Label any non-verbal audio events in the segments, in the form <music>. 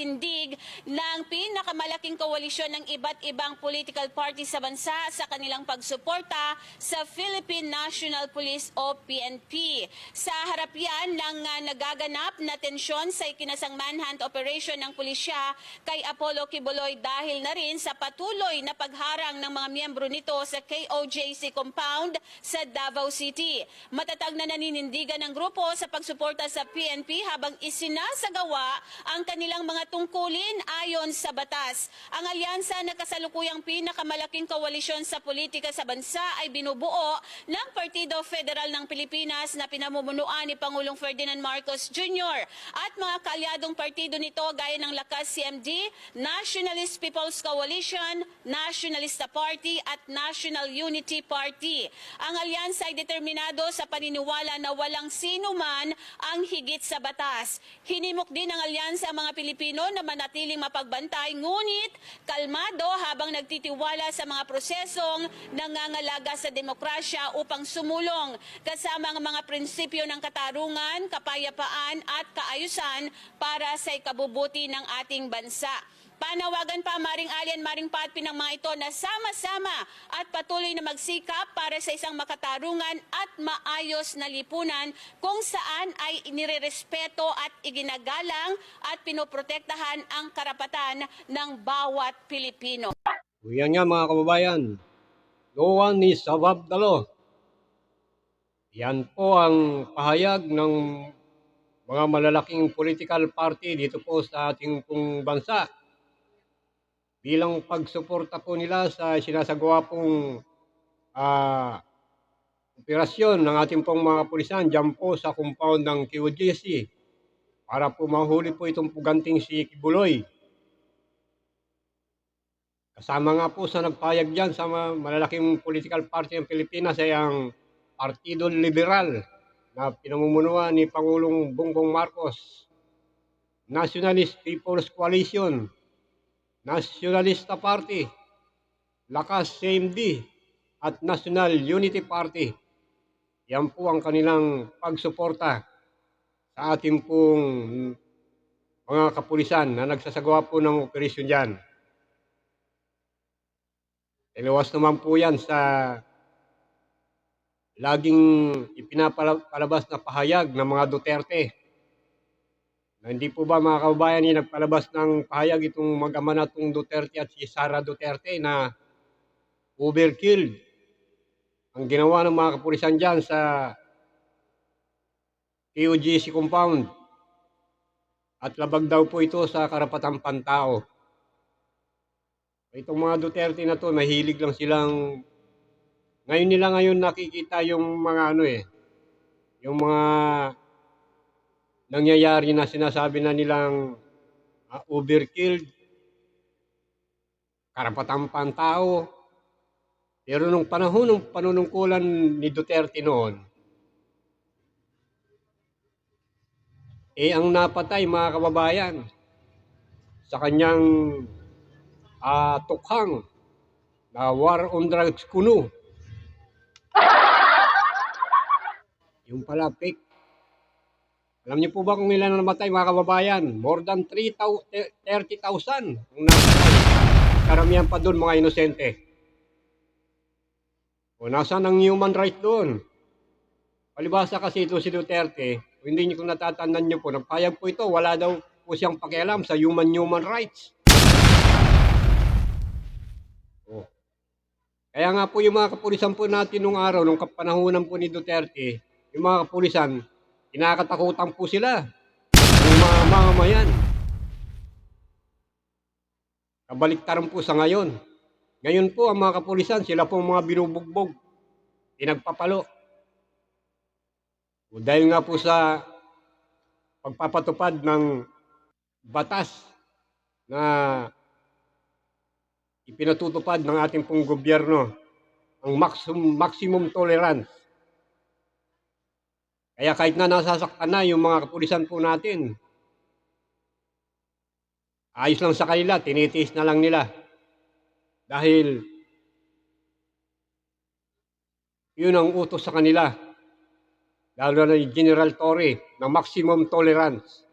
Indeed. Ng pinakamalaking koalisyon ng iba't ibang political party sa bansa sa kanilang pagsuporta sa Philippine National Police o PNP. Sa harap yan ng ah, nagaganap na tensyon sa ikinasang manhunt operation ng pulisya kay Apollo Kibuloy dahil na rin sa patuloy na pagharang ng mga miyembro nito sa KOJC compound sa Davao City. Matatag na naninindigan ng grupo sa pagsuporta sa PNP habang isinasagawa ang kanilang mga tungkulin ayon sa batas. Ang alyansa na kasalukuyang pinakamalaking koalisyon sa politika sa bansa ay binubuo ng Partido Federal ng Pilipinas na pinamumunuan ni Pangulong Ferdinand Marcos Jr. at mga kaalyadong partido nito gaya ng Lakas CMD, Nationalist People's Coalition, Nationalista Party at National Unity Party. Ang alyansa ay determinado sa paniniwala na walang sino man ang higit sa batas. Hinimok din ng alyansa ang mga Pilipino na manatiling mapagbantay ngunit kalmado habang nagtitiwala sa mga prosesong nangangalaga sa demokrasya upang sumulong kasama ang mga prinsipyo ng katarungan, kapayapaan at kaayusan para sa ikabubuti ng ating bansa. Panawagan pa Maring Alien, Maring Patpi ng mga ito na sama-sama at patuloy na magsikap para sa isang makatarungan at maayos na lipunan kung saan ay inirerespeto at iginagalang at pinoprotektahan ang karapatan ng bawat Pilipino. Yan nga mga kababayan, is above the law. Yan po ang pahayag ng mga malalaking political party dito po sa ating pong bansa. Bilang pagsuporta po nila sa sinasagawa pong ah, operasyon ng ating pong mga pulisan dyan po sa compound ng QGC para po mahuli po itong puganting si Kibuloy. Kasama nga po sa nagpayag dyan sa malalaking political party ng Pilipinas ay ang Partido Liberal na pinamumunuan ni Pangulong Bongbong Marcos, Nationalist People's Coalition, Nationalista Party, Lakas CMD, at National Unity Party. Yan po ang kanilang pagsuporta sa ating pong mga kapulisan na nagsasagawa po ng operasyon dyan. Iluwas naman po yan sa laging ipinapalabas na pahayag ng mga Duterte. Hindi po ba mga kababayan ni nagpalabas ng pahayag itong mag-ama na itong Duterte at si Sara Duterte na overkill ang ginawa ng mga kapulisan dyan sa KOGC compound. At labag daw po ito sa karapatang pantao. Itong mga Duterte na to, mahilig lang silang ngayon nila ngayon nakikita yung mga ano eh, yung mga nangyayari na sinasabi na nilang uh, overkilled, karapatang pantao. Pero nung panahon ng panunungkulan ni Duterte noon, eh ang napatay mga kababayan sa kanyang ah, tukhang na war on drugs kuno. <laughs> Yung pala fake. Alam niyo po ba kung ilan na namatay mga kababayan? More than 3,000 30,000 ang namatay. Karamihan pa doon mga inosente. O nasaan ang human right doon? Palibasa kasi ito si Duterte, kung hindi niyo kung natatandaan niyo po, nagpayag po ito, wala daw po siyang pakialam sa human human rights. Oh. Kaya nga po yung mga kapulisan po natin nung araw, nung kapanahunan po ni Duterte, yung mga kapulisan, kinakatakutan po sila. Yung mga mamamayan. Kabaliktaran po sa ngayon. Ngayon po ang mga kapulisan, sila po ang mga binubugbog. Pinagpapalo. O dahil nga po sa pagpapatupad ng batas na ipinatutupad ng ating pong gobyerno ang maximum, maximum tolerance. Kaya kahit na nasasaktan na yung mga kapulisan po natin, ayos lang sa kanila, tinitiis na lang nila. Dahil yun ang utos sa kanila. Lalo na ni General Torre na maximum tolerance.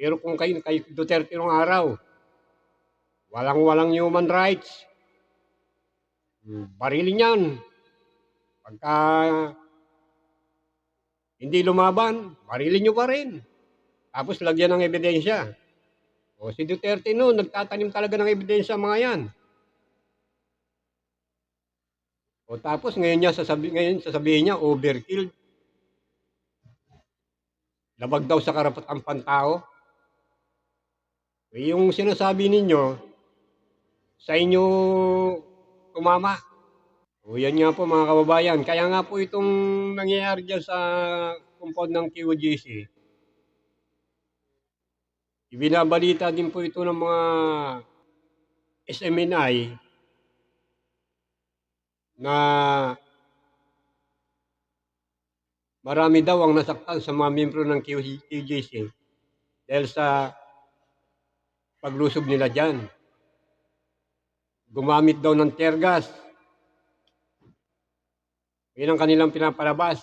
Pero kung kay, kay Duterte nung araw, walang-walang human rights. Barilin yan. Pagka hindi lumaban, barilin nyo pa rin. Tapos lagyan ng ebidensya. O si Duterte noon, nagtatanim talaga ng ebidensya mga yan. O tapos ngayon niya sasabi, ngayon sasabihin niya overkill. Labag daw sa karapatang pantao. Eh, Yung sinasabi ninyo, sa inyo tumama. O yan nga po mga kababayan. Kaya nga po itong nangyayari dyan sa compound ng QGC. Ibinabalita din po ito ng mga SMNI na marami daw ang nasaktan sa mga miyembro ng QGC dahil sa paglusob nila dyan. Gumamit daw ng tear gas. Yun ang kanilang pinapalabas.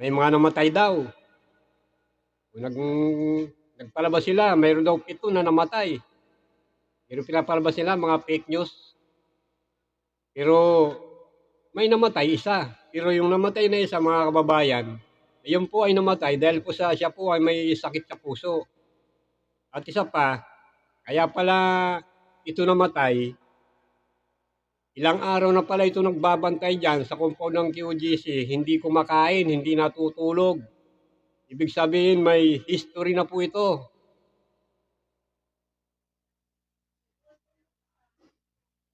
May mga namatay daw. Kung Nag, nagpalabas sila, mayroon daw pito na namatay. Pero pinapalabas sila mga fake news. Pero may namatay isa. Pero yung namatay na isa mga kababayan, yun po ay namatay dahil po sa siya po ay may sakit sa puso. At isa pa, kaya pala ito namatay, ilang araw na pala ito nagbabantay dyan sa compound ng QGC, hindi kumakain, hindi natutulog. Ibig sabihin may history na po ito.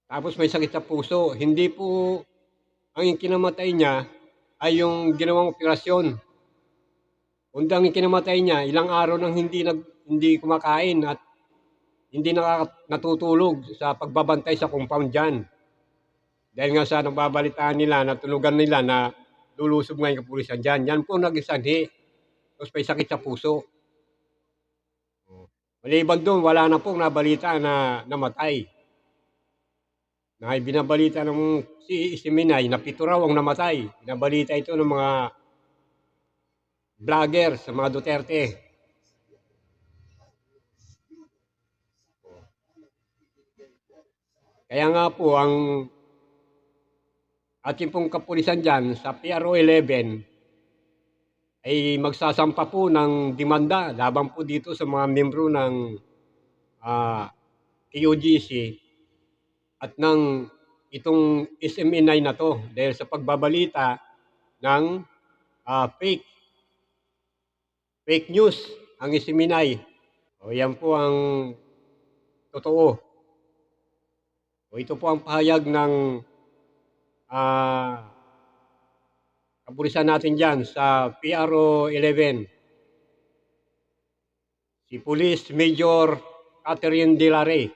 Tapos may sakit sa puso. Hindi po ang kinamatay niya ay yung ginawang operasyon. Kundi ang kinamatay niya, ilang araw nang hindi nag hindi kumakain at hindi natutulog sa pagbabantay sa compound dyan. Dahil nga sa nagbabalitaan nila, natulugan nila na lulusob nga yung kapulisan dyan. Yan po naging sanhi. Tapos may sakit sa puso. Maliban doon, wala na pong nabalita na namatay. Na binabalita ng si, si na pito raw ang namatay. Binabalita ito ng mga vlogger sa mga Duterte. Kaya nga po, ang ating pong kapulisan dyan sa PRO 11 ay magsasampa po ng demanda laban po dito sa mga membro ng ah, KOGC at ng itong SMNI na to dahil sa pagbabalita ng ah, fake fake news ang SMNI. O yan po ang totoo. O ito po ang pahayag ng ah kapulisan natin dyan sa PRO 11. Si Police Major Catherine De La Rey. Ito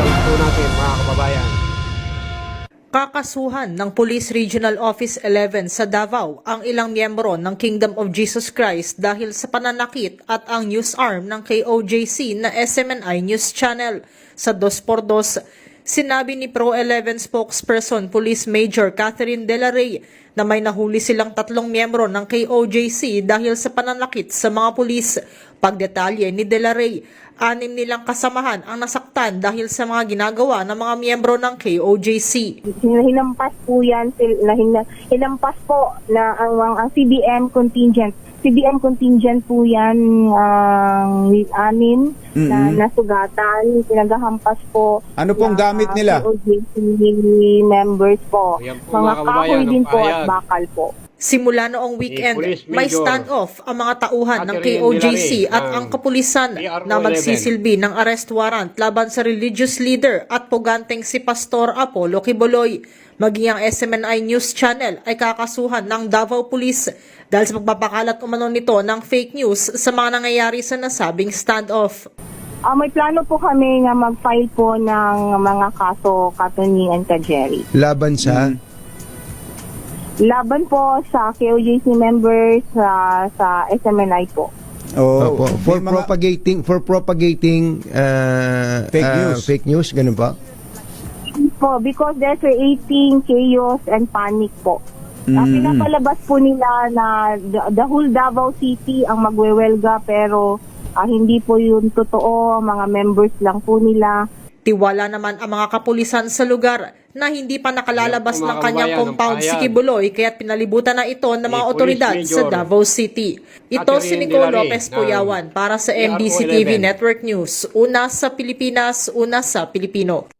po natin mga kababayan. Kakasuhan ng Police Regional Office 11 sa Davao ang ilang miyembro ng Kingdom of Jesus Christ dahil sa pananakit at ang news arm ng KOJC na SMNI News Channel. Sa 2x2, sinabi ni Pro 11 spokesperson Police Major Catherine De La Rey na may nahuli silang tatlong miyembro ng KOJC dahil sa pananakit sa mga pulis. Pagdetalye ni De La Rey, anim nilang kasamahan ang nasaktan dahil sa mga ginagawa ng mga miyembro ng KOJC. hinampas po yan, hinampas po na ang, ang, CBM contingent. CBM contingent po yan ang anin na nasugatan, pinagahampas po. Ano pong ng, gamit ah, nila? POJC members po. Ayan po, mga mga kahoy din po at bakal po. Simula noong weekend, may standoff ang mga tauhan ng KOJC at ng ang kapulisan na magsisilbi ng arrest warrant laban sa religious leader at puganteng si Pastor Apollo Kiboloy. Maging ang SMNI News Channel ay kakasuhan ng Davao Police dahil sa pagpapakalat umano nito ng fake news sa mga nangyayari sa nasabing standoff. Ah, may plano po kami nga mag-file po ng mga kaso Katuni and Kajeri. laban sa Laban po sa KOJC members sa sa SMNI po. Oh, Opo, for may mga- propagating for propagating uh, Fake uh, news. fake news ganun ba Po, because they're creating chaos and panic po. Ah, Mm. pinapalabas po nila na the, the whole Davao City ang magwewelga pero ah, hindi po yun totoo. Mga members lang po nila. Tiwala naman ang mga kapulisan sa lugar na hindi pa nakalalabas ng kanyang compound si. Kibuloy kaya't pinalibutan na ito ng mga otoridad sa Davao City. Ito si Delary Lopez Puyawan para sa MBC TV 11. Network News. Una sa Pilipinas, una sa Pilipino.